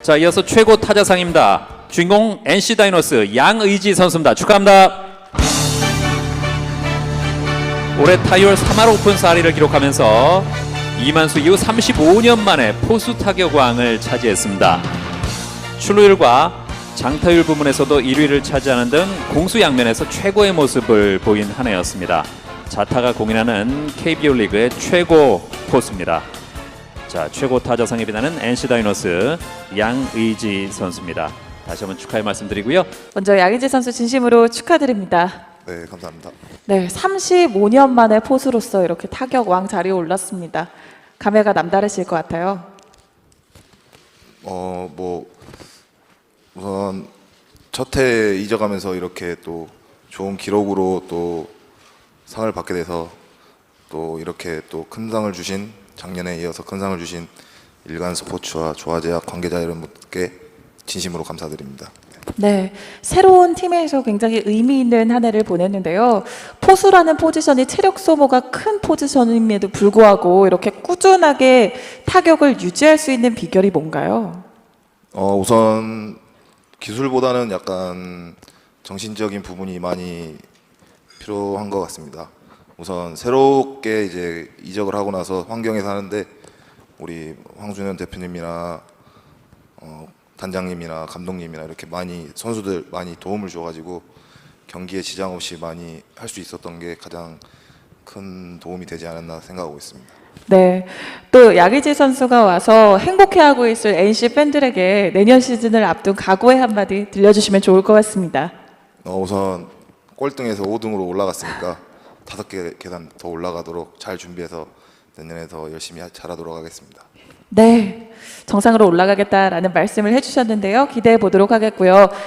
자, 이어서 최고 타자상입니다. 주인공 NC 다이노스 양의지 선수입니다. 축하합니다. 올해 타율 3할 오픈 4리를 기록하면서 이만수 이후 35년 만에 포수 타격왕을 차지했습니다. 출루율과 장타율 부문에서도 1위를 차지하는 등 공수 양면에서 최고의 모습을 보인 한 해였습니다. 자타가 공인하는 KBO 리그의 최고 포수입니다. 자, 최고 타자상에 비나는 NC 다이노스 양의지 선수입니다. 다시 한번 축하의 말씀드리고요. 먼저 양의지 선수 진심으로 축하드립니다. 네, 감사합니다. 네, 35년 만에 포수로서 이렇게 타격 왕 자리에 올랐습니다. 감회가 남다르실 것 같아요. 어, 뭐 우선 첫해 이적하면서 이렇게 또 좋은 기록으로 또 상을 받게 돼서 또 이렇게 또 큰 상을 주신 작년에 이어서 큰 상을 주신 일간 스포츠와 조화제약 관계자 여러분께 진심으로 감사드립니다. 네, 새로운 팀에서 굉장히 의미 있는 한 해를 보냈는데요. 포수라는 포지션이 체력 소모가 큰 포지션임에도 불구하고 이렇게 꾸준하게 타격을 유지할 수 있는 비결이 뭔가요? 어, 우선 기술보다는 약간 정신적인 부분이 많이 필요한 것 같습니다. 우선 새롭게 이제 이적을 하고 나서 환경에 사는데 우리 황준현 대표님이나 어, 단장님이나 감독님이나 이렇게 많이 선수들 많이 도움을 줘가지고 경기에 지장 없이 많이 할 수 있었던 게 가장 큰 도움이 되지 않았나 생각하고 있습니다. 네, 또 양의지 선수가 와서 행복해하고 있을 NC 팬들에게 내년 시즌을 앞둔 각오의 한마디 들려주시면 좋을 것 같습니다. 어, 우선 꼴등에서 5등으로 올라갔으니까 다섯 개 계단 더 올라가도록 잘 준비해서 내년에 더 열심히 하- 잘하도록 하겠습니다. 네, 정상으로 올라가겠다라는 말씀을 해주셨는데요. 기대해 보도록 하겠고요.